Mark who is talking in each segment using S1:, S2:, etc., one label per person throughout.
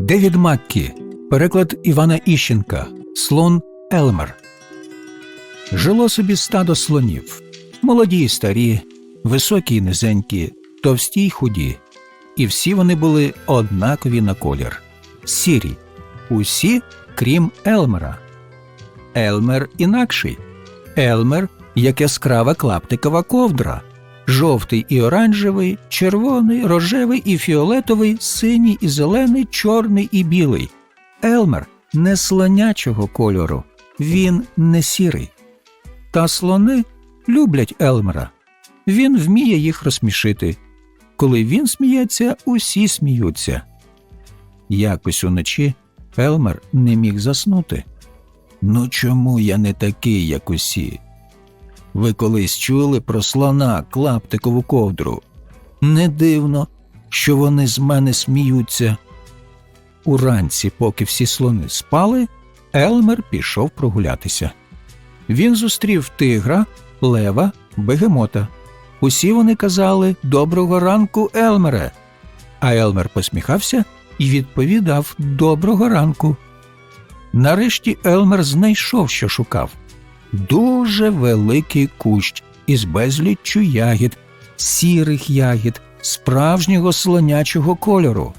S1: Девід Маккі, переклад Івана Іщенка, слон Елмер. Жило собі стадо слонів, молоді й старі, високі й низенькі, товсті й худі. І всі вони були однакові на колір сірі, усі, крім Елмера. Елмер інакший. Елмер як яскрава клаптикова ковдра, жовтий і оранжевий, червоний, рожевий і фіолетовий, синій і зелений, чорний і білий. Елмер не слонячого кольору, він не сірий. Та слони люблять Елмера. Він вміє їх розсмішити. Коли він сміється, усі сміються. Якось уночі Елмер не міг заснути. Ну чому я не такий, як усі? Ви колись чули про слона клаптикову ковдру? Не дивно, що вони з мене сміються. Уранці, поки всі слони спали, Елмер пішов прогулятися. Він зустрів тигра, лева, бегемота. Усі вони казали Доброго ранку, Елмере. А Елмер посміхався і відповідав Доброго ранку. Нарешті Елмер знайшов, що шукав дуже великий кущ із безліччю ягід, сірих ягід, справжнього слонячого кольору.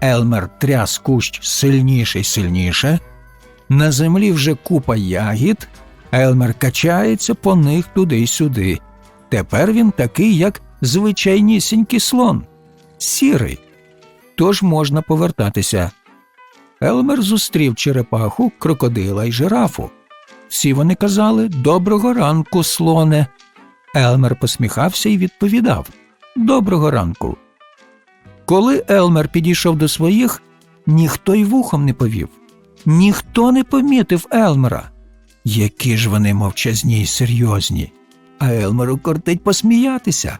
S1: Елмер тряс кущ сильніше й сильніше. На землі вже купа ягід. Елмер качається по них туди й сюди. Тепер він такий, як звичайнісінький слон, сірий. Тож можна повертатися. Елмер зустрів черепаху, крокодила й жирафу. Всі вони казали Доброго ранку, слоне. Елмер посміхався і відповідав Доброго ранку. Коли Елмер підійшов до своїх, ніхто й вухом не повів, ніхто не помітив Елмера. Які ж вони мовчазні й серйозні. А Елмеру кортить посміятися.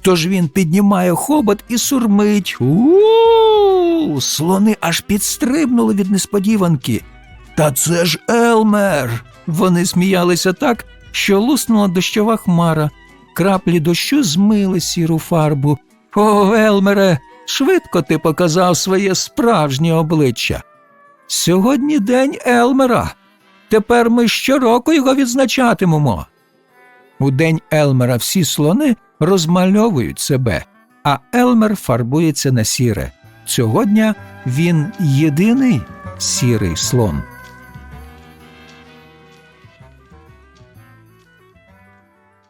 S1: Тож він піднімає хобот і сурмить. У слони аж підстрибнули від несподіванки. Та це ж Елмер. Вони сміялися так, що луснула дощова хмара. Краплі дощу змили сіру фарбу. О, Елмере, швидко ти показав своє справжнє обличчя. Сьогодні день Елмера. Тепер ми щороку його відзначатимемо. У день Елмера всі слони розмальовують себе, а Елмер фарбується на сіре. Цього дня він єдиний сірий слон.